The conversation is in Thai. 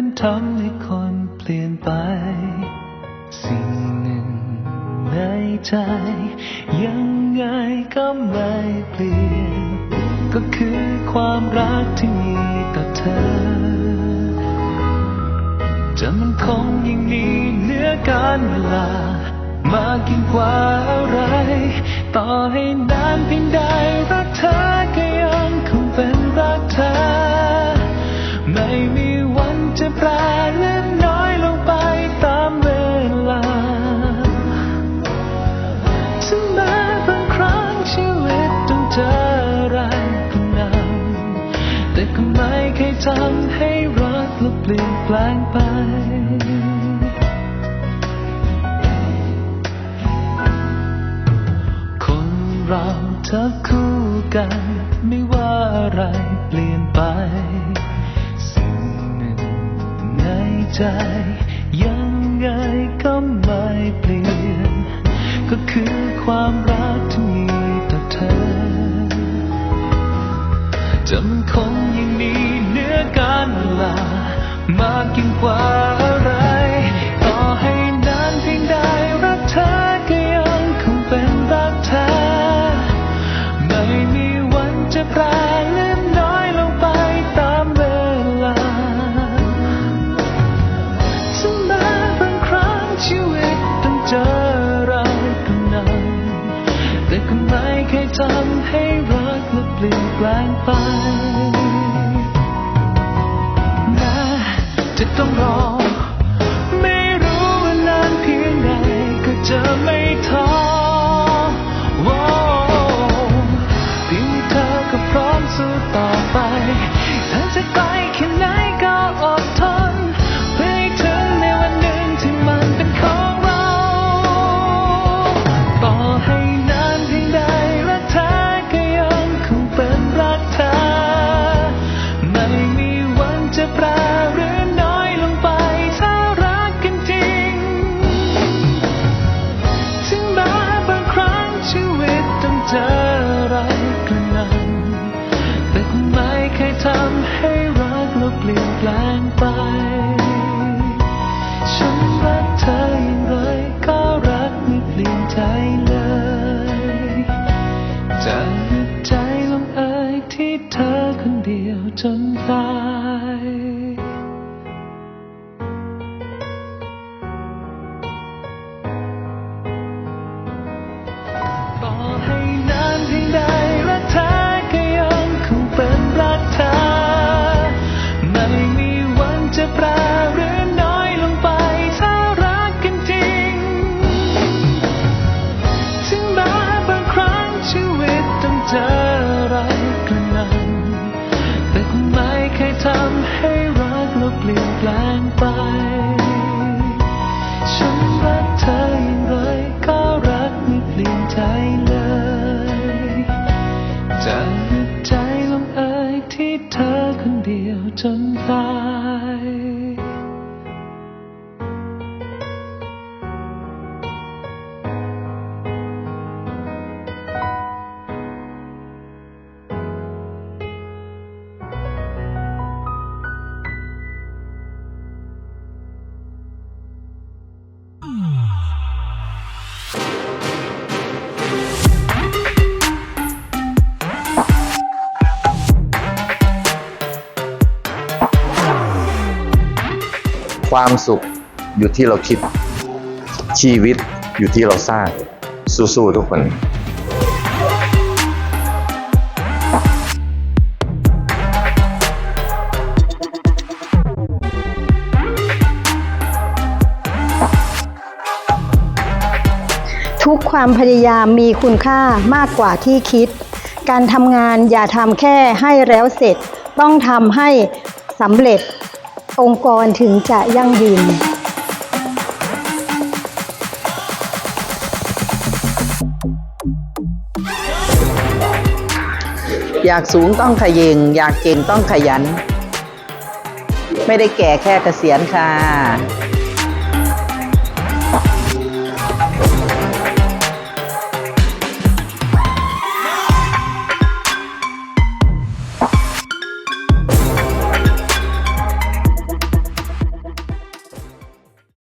นั้นทำให้คนเปลี่ยนไป สิ่งหนึ่งในใจ ยังไงก็ไม่เปลี่ยน ก็คือความรักที่มีต่อเธอ จะมันคงยิ่งนี้เหนือการเวลา มากยิ่งกว่าอะไร ต่อให้นานเพียงใดรักเธอ วันจะแปรเล็กน้อยลงไปตามเวลาถึงแม้บางครั้งชีวิตต้องเจออะไรก็นำแต่ก็ไม่เคยทำให้รักและเปลี่ยนแปลงไปคนเราถ้าคู่กัน ไม่ว่าอะไรเปลี่ยนไป ใจ ยังไงก็ไม่เปลี่ยน ก็คือความรักที่มีต่อเธอจำคน ทำให้รักและเปลี่ยนแปลงไป เดี ความสุขอยู่ที่เราคิด ชีวิตอยู่ที่เราสร้าง สู้ๆทุกคนทุกความพยายามมีคุณค่ามากกว่าที่คิด การทำงานอย่าทำแค่ให้แล้วเสร็จ ต้องทำให้สำเร็จ องค์กรถึงจะยั่งยืนอยากสูงต้องขยิงอยากเก่งต้องขยัน ไม่ได้แก่แค่เกษียณค่ะ